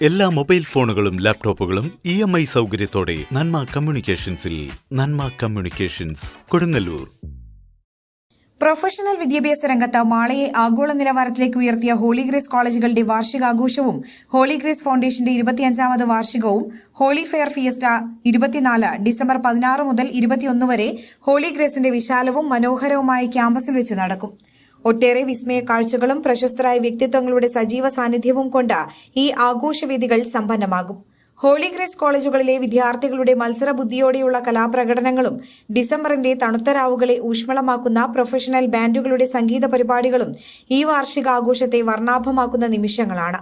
എല്ലാ മൊബൈൽ ഫോണുകളും ലാപ്ടോപ്പുകളും ഇ എം ഐ സൗകര്യത്തോടെ നന്മ കമ്മ്യൂണിക്കേഷൻസിൽ നന്മ കമ്മ്യൂണിക്കേഷൻസ് കൊടുങ്ങല്ലൂർ. പ്രൊഫഷണൽ വിദ്യാഭ്യാസ രംഗത്ത് മാളയെ ആഗോള നിലവാരത്തിലേക്ക് ഉയർത്തിയ ഹോളി ഗ്രേസ് കോളേജുകളുടെ വാർഷികാഘോഷവും ഹോളി ഗ്രേസ് ഫൗണ്ടേഷന്റെ ഇരുപത്തിയഞ്ചാമത് വാർഷികവും ഹോളി ഫെയർ ഫിയസ്റ്റ ഇരുപത്തിനാല് ഡിസംബർ പതിനാറ് മുതൽ ഇരുപത്തിയൊന്ന് വരെ ഹോളി ഗ്രേസിന്റെ വിശാലവും മനോഹരവുമായ ക്യാമ്പസിൽ വെച്ച് നടക്കും. ഒട്ടേറെ വിസ്മയ കാഴ്ചകളും പ്രശസ്തരായ വ്യക്തിത്വങ്ങളുടെ സജീവ സാന്നിധ്യവും കൊണ്ട് ഈ ആഘോഷവേദികൾ സമ്പന്നമാകും. ഹോളി ഗ്രേസ് കോളേജുകളിലെ വിദ്യാർത്ഥികളുടെ മത്സര ബുദ്ധിയോടെയുള്ള കലാപ്രകടനങ്ങളും ഡിസംബറിന്റെ തണുത്തരാവുകളെ ഊഷ്മളമാക്കുന്ന പ്രൊഫഷണൽ ബാൻഡുകളുടെ സംഗീത പരിപാടികളും ഈ വാർഷികാഘോഷത്തെ വർണാഭമാക്കുന്ന നിമിഷങ്ങളാണ്.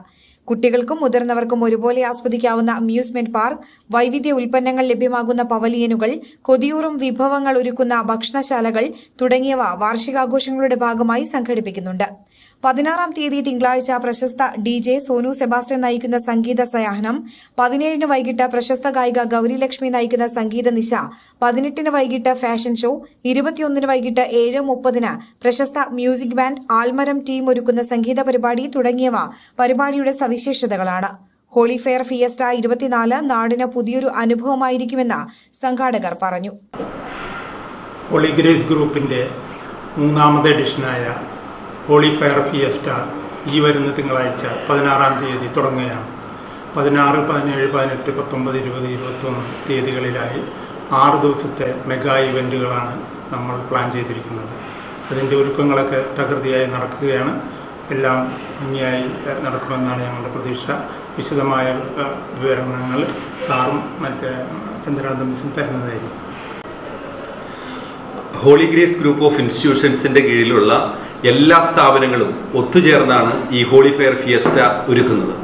കുട്ടികൾക്കും മുതിർന്നവർക്കും ഒരുപോലെ ആസ്വദിക്കാവുന്ന അമ്യൂസ്മെന്റ് പാർക്ക് വൈവിധ്യ ഉൽപ്പന്നങ്ങൾ ലഭ്യമാകുന്ന പവലിയനുകൾ കൊതിയൂറും വിഭവങ്ങൾ ഒരുക്കുന്ന ഭക്ഷണശാലകൾ തുടങ്ങിയവ വാർഷികാഘോഷങ്ങളുടെ ഭാഗമായി സംഘടിപ്പിക്കുന്നുണ്ട്. പതിനാറാം തീയതി തിങ്കളാഴ്ച പ്രശസ്ത ഡി ജെ സോനു സെബാസ്റ്റ്യൻ നയിക്കുന്ന സംഗീത സയാഹനം പതിനേഴിന് വൈകിട്ട് പ്രശസ്ത ഗായിക ഗൗരിലക്ഷ്മി നയിക്കുന്ന സംഗീത നിശ പതിനെട്ടിന് വൈകിട്ട് ഫാഷൻ ഷോ ഇരുപത്തിയൊന്നിന് വൈകിട്ട് ഏഴ് മുപ്പതിന് പ്രശസ്ത മ്യൂസിക് ബാൻഡ് ആൽമരം ടീം ഒരുക്കുന്ന സംഗീത പരിപാടി തുടങ്ങിയവ പരിപാടിയുടെ സവിശേഷതകളാണ്. ഹോളി ഫെയർ ഫിയസ്റ്റ ഇരുപത്തിനാല് നാടിന് പുതിയൊരു അനുഭവമായിരിക്കുമെന്ന് സംഘാടകർ പറഞ്ഞു. ഹോളി ഗ്രേസ് ഗ്രൂപ്പിന്റെ മൂന്നാമത്തെ എഡിഷനായ ഹോളി ഫയർ ഫിയസ്റ്റ ഈ വരുന്ന തിങ്കളാഴ്ച പതിനാറാം തീയതി തുടങ്ങുകയാണ്. പതിനാറ് പതിനേഴ് പതിനെട്ട് പത്തൊമ്പത് ഇരുപത് ഇരുപത്തൊന്ന് തീയതികളിലായി ആറ് ദിവസത്തെ മെഗാ ഇവന്റുകളാണ് നമ്മൾ പ്ലാൻ ചെയ്തിരിക്കുന്നത്. അതിന്റെ ഒരുക്കങ്ങളൊക്കെ തകൃതിയായി നടക്കുകയാണ്. എല്ലാം ഭംഗിയായി നടക്കുമെന്നാണ് ഞങ്ങളുടെ പ്രതീക്ഷ. വിശദമായ വിവരങ്ങൾ സാറും മറ്റേ ചന്ദ്രാനന്ദ മിസ്സും തരുന്നതായിരിക്കും. ഹോളി ഗ്രേസ് ഗ്രൂപ്പ് ഓഫ് ഇൻസ്റ്റിറ്റ്യൂഷൻസിന്റെ കീഴിലുള്ള എല്ലാ സ്ഥാപനങ്ങളും ഒത്തുചേർന്നാണ് ഈ ഹോളി ഫെയർ ഫിയസ്റ്റ ഒരുക്കുന്നത്.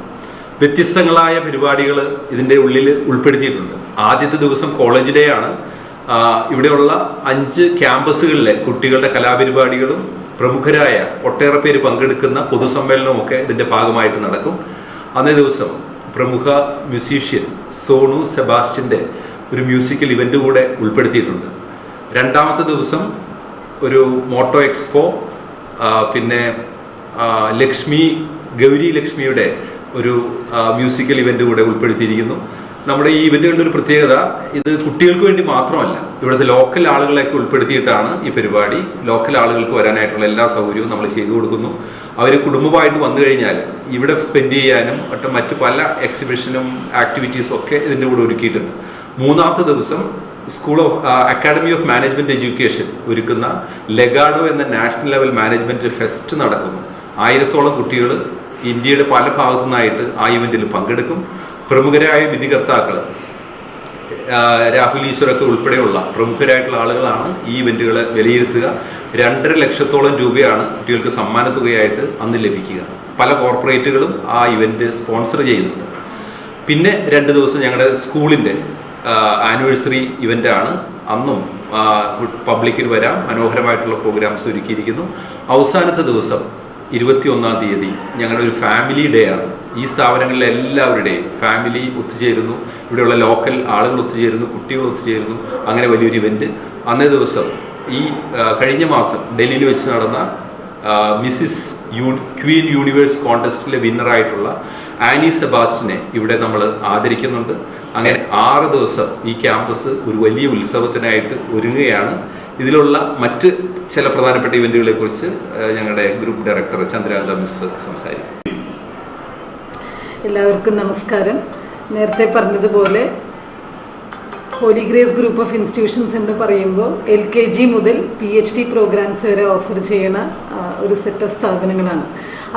വ്യത്യസ്തങ്ങളായ പരിപാടികൾ ഇതിന്റെ ഉള്ളിൽ ഉൾപ്പെടുത്തിയിട്ടുണ്ട്. ആദ്യത്തെ ദിവസം കോളേജ് ഡേ ആണ്. ഇവിടെയുള്ള അഞ്ച് ക്യാമ്പസുകളിലെ കുട്ടികളുടെ കലാപരിപാടികളും പ്രമുഖരായ ഒട്ടേറെ പേര് പങ്കെടുക്കുന്ന പൊതുസമ്മേളനവും ഒക്കെ ഇതിന്റെ ഭാഗമായിട്ട് നടക്കും. അന്നേ ദിവസം പ്രമുഖ മ്യൂസീഷ്യൻ സോണു സെബാസ്റ്റ്യന്റെ ഒരു മ്യൂസിക്കൽ ഇവന്റ് കൂടെ ഉൾപ്പെടുത്തിയിട്ടുണ്ട്. രണ്ടാമത്തെ ദിവസം ഒരു മോട്ടോ എക്സ്പോ പിന്നെ ലക്ഷ്മി ഗൗരി ലക്ഷ്മിയുടെ ഒരു മ്യൂസിക്കൽ ഇവന്റ് കൂടെ ഉൾപ്പെടുത്തിയിരിക്കുന്നു. നമ്മുടെ ഈ ഇവന്റുകളുടെ ഒരു പ്രത്യേകത ഇത് കുട്ടികൾക്ക് വേണ്ടി മാത്രമല്ല ഇവിടുത്തെ ലോക്കൽ ആളുകളെയൊക്കെ ഉൾപ്പെടുത്തിയിട്ടാണ് ഈ പരിപാടി. ലോക്കൽ ആളുകൾക്ക് വരാനായിട്ടുള്ള എല്ലാ സൗകര്യവും നമ്മൾ ചെയ്തു കൊടുക്കുന്നു. അവർ കുടുംബമായിട്ട് വന്നു കഴിഞ്ഞാൽ ഇവിടെ സ്പെൻഡ് ചെയ്യാനും മറ്റ് പല എക്സിബിഷനും ആക്ടിവിറ്റീസും ഒക്കെ ഇതിന്റെ കൂടെ ഒരുക്കിയിട്ടുണ്ട്. മൂന്നാമത്തെ ദിവസം school of academy of management education ഒരുക്കുന്ന ലെഗാഡോ എന്ന നാഷണൽ ലെവൽ മാനേജ്മെന്റ് ഫെസ്റ്റ് നടക്കുന്നു. ആയിരത്തോളം കുട്ടികൾ ഇന്ത്യയുടെ പല ഭാഗത്തു നിന്നായിട്ട് ആ ഇവന്റിൽ പങ്കെടുക്കും. പ്രമുഖരായ വിധികർത്താക്കൾ രാഹുൽ ഈശ്വരൊക്കെ ഉൾപ്പെടെയുള്ള പ്രമുഖരായിട്ടുള്ള ആളുകളാണ് ഈ ഇവന്റുകളെ വിലയിരുത്തുക. രണ്ടര ലക്ഷത്തോളം രൂപയാണ് കുട്ടികൾക്ക് സമ്മാനത്തുകയായിട്ട് അന്ന് ലഭിക്കുക. പല കോർപ്പറേറ്റുകളും ആ ഇവന്റ് സ്പോൺസർ ചെയ്യുന്നുണ്ട്. പിന്നെ രണ്ട് ദിവസം ഞങ്ങളുടെ സ്കൂളിന്റെ ആനിവേഴ്സറി ഇവന്റ് ആണ്. അന്നും പബ്ലിക്കിൽ വരാം. മനോഹരമായിട്ടുള്ള പ്രോഗ്രാംസ് ഒരുക്കിയിരിക്കുന്നു. അവസാനത്തെ ദിവസം ഇരുപത്തിയൊന്നാം തീയതി ഞങ്ങളുടെ ഒരു ഫാമിലി ഡേ ആണ്. ഈ സ്ഥാപനങ്ങളിലെ എല്ലാവരുടെയും ഫാമിലി ഒത്തുചേരുന്നു. ഇവിടെയുള്ള ലോക്കൽ ആളുകൾ ഒത്തുചേരുന്നു കുട്ടികൾ ഒത്തുചേരുന്നു. അങ്ങനെ വലിയൊരു ഇവന്റ് അന്നേ ദിവസം ഈ കഴിഞ്ഞ മാസം ഡൽഹിയിൽ വെച്ച് നടന്ന മിസ്സിസ് യു ക്വീൻ യൂണിവേഴ്സ് കോൺടെസ്റ്റിലെ വിന്നറായിട്ടുള്ള ആനി സെബാസ്റ്റിനെ ഇവിടെ നമ്മൾ ആദരിക്കുന്നുണ്ട്. അങ്ങനെ ആറ് ദിവസം ഈ ക്യാമ്പസ് ഒരു വലിയ ഉത്സവത്തിനായിട്ട് ഒരുങ്ങുകയാണ്. ഇതിലുള്ള മറ്റ് ചില പ്രധാനപ്പെട്ട ഇവന്റുകളെ കുറിച്ച് ഞങ്ങളുടെ ഗ്രൂപ്പ് ഡയറക്ടർ ചന്ദ്രകാന്ത മിസ് സംസാരിക്കും. എല്ലാവർക്കും നമസ്കാരം. നേരത്തെ പറഞ്ഞതുപോലെ holy grace group of institutions എന്ന് പറയുമ്പോൾ എൽ കെ ജി മുതൽ പി എച്ച് ഡി പ്രോഗ്രാംസ് വരെ ഓഫർ ചെയ്യണ ഒരു സെറ്റ് ഓഫ് സ്ഥാപനങ്ങളാണ്.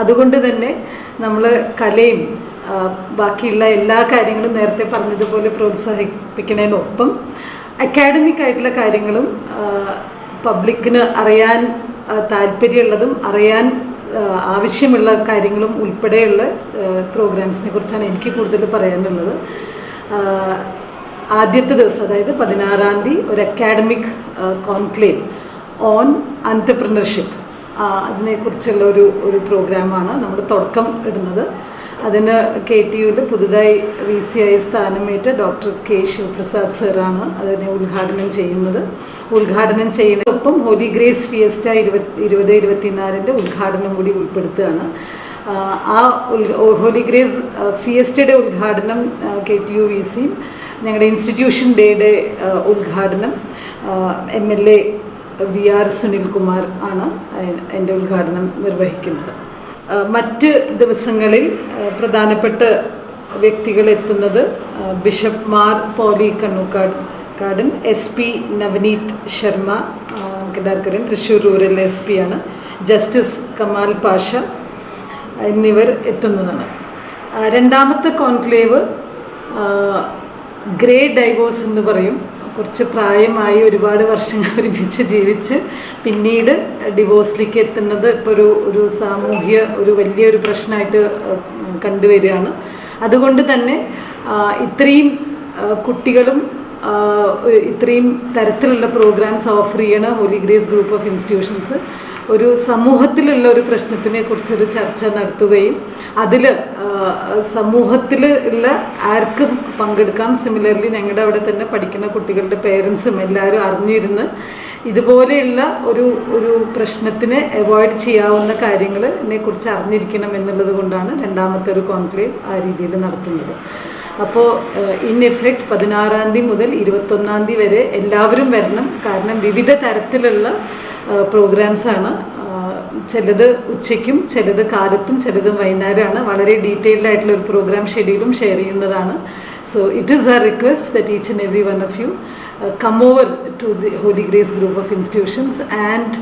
അതുകൊണ്ട് തന്നെ നമ്മൾ കലയും ബാക്കിയുള്ള എല്ലാ കാര്യങ്ങളും നേരത്തെ പറഞ്ഞതുപോലെ പ്രോത്സാഹിപ്പിക്കുന്നതിനൊപ്പം അക്കാഡമിക് ആയിട്ടുള്ള കാര്യങ്ങളും പബ്ലിക്കിന് അറിയാൻ താല്പര്യമുള്ളതും അറിയാൻ ആവശ്യമുള്ള കാര്യങ്ങളും ഉൾപ്പെടെയുള്ള പ്രോഗ്രാംസിനെ കുറിച്ചാണ് എനിക്ക് കൂടുതൽ പറയാനുള്ളത്. ആദ്യത്തെ ദിവസം അതായത് പതിനാറാം തീയതി ഒരു അക്കാഡമിക് കോൺക്ലേവ് ഓൺ അന്റർപ്രണർഷിപ്പ് അതിനെക്കുറിച്ചുള്ള ഒരു ഒരു പ്രോഗ്രാമാണ്. നമ്മൾ തുടക്കം ഇടുന്നത്. അതിന് കെ ടി യുവിൽ പുതുതായി വി സി ഐ സ്ഥാനമേറ്റ ഡോക്ടർ കെ ശിവപ്രസാദ് സാറാണ് അതിനെ ഉദ്ഘാടനം ചെയ്യുന്നത്. ഉദ്ഘാടനം ചെയ്യുന്നതിനൊപ്പം ഹോലി ഗ്രേസ് ഫിയസ്റ്റ ഇരുപത് ഇരുപത് ഇരുപത്തിനാലിന്റെ ഉദ്ഘാടനം കൂടി ഉൾപ്പെടുത്തുകയാണ്. ആ, ഹോലി ഗ്രേസ് ഫിയസ്റ്റയുടെ ഉദ്ഘാടനം K T U V C ഞങ്ങളുടെ ഇൻസ്റ്റിറ്റ്യൂഷൻ ഡേയുടെ ഉദ്ഘാടനം M L A V R Sunilkumar ആണ് എന്റെ ഉദ്ഘാടനം നിർവഹിക്കുന്നത്. മറ്റ് ദിവസങ്ങളിൽ പ്രധാനപ്പെട്ട വ്യക്തികൾ എത്തുന്നത് bishop Mar Pauly Kannookadan S P Navaneeth Sharma കിടാർക്കരൻ Thrissur rural S P ആണ്. ജസ്റ്റിസ് കമാൽ പാഷ എന്നിവർ എത്തുന്നതാണ്. രണ്ടാമത്തെ കോൺക്ലേവ് ഗ്രേ ഡൈവോഴ്സ് എന്ന് പറയും. കുറച്ച് പ്രായമായി ഒരുപാട് വർഷങ്ങൾ ഒരുമിച്ച് ജീവിച്ച് പിന്നീട് ഡിവോഴ്സിലേക്ക് എത്തുന്നത് ഇപ്പോൾ ഒരു ഒരു സാമൂഹ്യ ഒരു വലിയൊരു പ്രശ്നമായിട്ട് കണ്ടുവരികയാണ്. അതുകൊണ്ട് തന്നെ ഇത്രയും കുട്ടികളും ഇത്രയും തരത്തിലുള്ള പ്രോഗ്രാംസ് ഓഫർ ചെയ്യണ holy grace group of institutions ഒരു സമൂഹത്തിലുള്ള ഒരു പ്രശ്നത്തിനെ കുറിച്ചൊരു ചർച്ച നടത്തുകയും അതിൽ സമൂഹത്തിൽ ഉള്ള ആർക്കും പങ്കെടുക്കാൻ സിമിലർലി ഞങ്ങളുടെ അവിടെ തന്നെ പഠിക്കുന്ന കുട്ടികളുടെ പേരൻസും എല്ലാവരും അറിഞ്ഞിരുന്ന് ഇതുപോലെയുള്ള ഒരു ഒരു പ്രശ്നത്തിനെ അവോയ്ഡ് ചെയ്യാവുന്ന കാര്യങ്ങൾ ഇതിനെക്കുറിച്ച് അറിഞ്ഞിരിക്കണം എന്നുള്ളത് കൊണ്ടാണ് രണ്ടാമത്തെ ഒരു കോൺക്ലേവ് ആ രീതിയിൽ നടത്തുന്നത്. അപ്പോൾ ഇൻ എഫക്റ്റ് പതിനാറാം തീയതി മുതൽ ഇരുപത്തൊന്നാം തീയതി വരെ എല്ലാവരും വരണം. കാരണം വിവിധ തരത്തിലുള്ള പ്രോഗ്രാംസാണ്. ചിലത് ഉച്ചയ്ക്കും ചിലത് കാലത്തും ചിലത് വൈകുന്നേരമാണ്. വളരെ ഡീറ്റെയിൽഡ് ആയിട്ടുള്ള ഒരു പ്രോഗ്രാം ഷെഡ്യൂളും ഷെയർ ചെയ്യുന്നതാണ്. So it is our request that each and one of you come over to the holy grace group of institutions and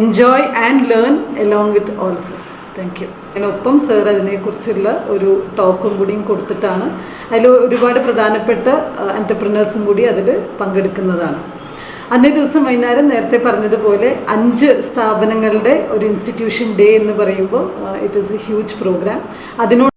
enjoy and learn along with all us. Thank you. അതിനൊപ്പം sir അതിനെക്കുറിച്ചുള്ള ഒരു ടോക്കും കൂടിയും കൊടുത്തിട്ടാണ്. അതിൽ ഒരുപാട് പ്രധാനപ്പെട്ട എന്റർപ്രണേഴ്സും കൂടി അതിൽ പങ്കെടുക്കുന്നതാണ്. അന്നേ ദിവസം വൈകുന്നേരം നേരത്തെ പറഞ്ഞതുപോലെ അഞ്ച് സ്ഥാപനങ്ങളുടെ ഒരു ഇൻസ്റ്റിറ്റ്യൂഷൻ ഡേ എന്ന് പറയുമ്പോൾ it is a huge programme അതിനോട്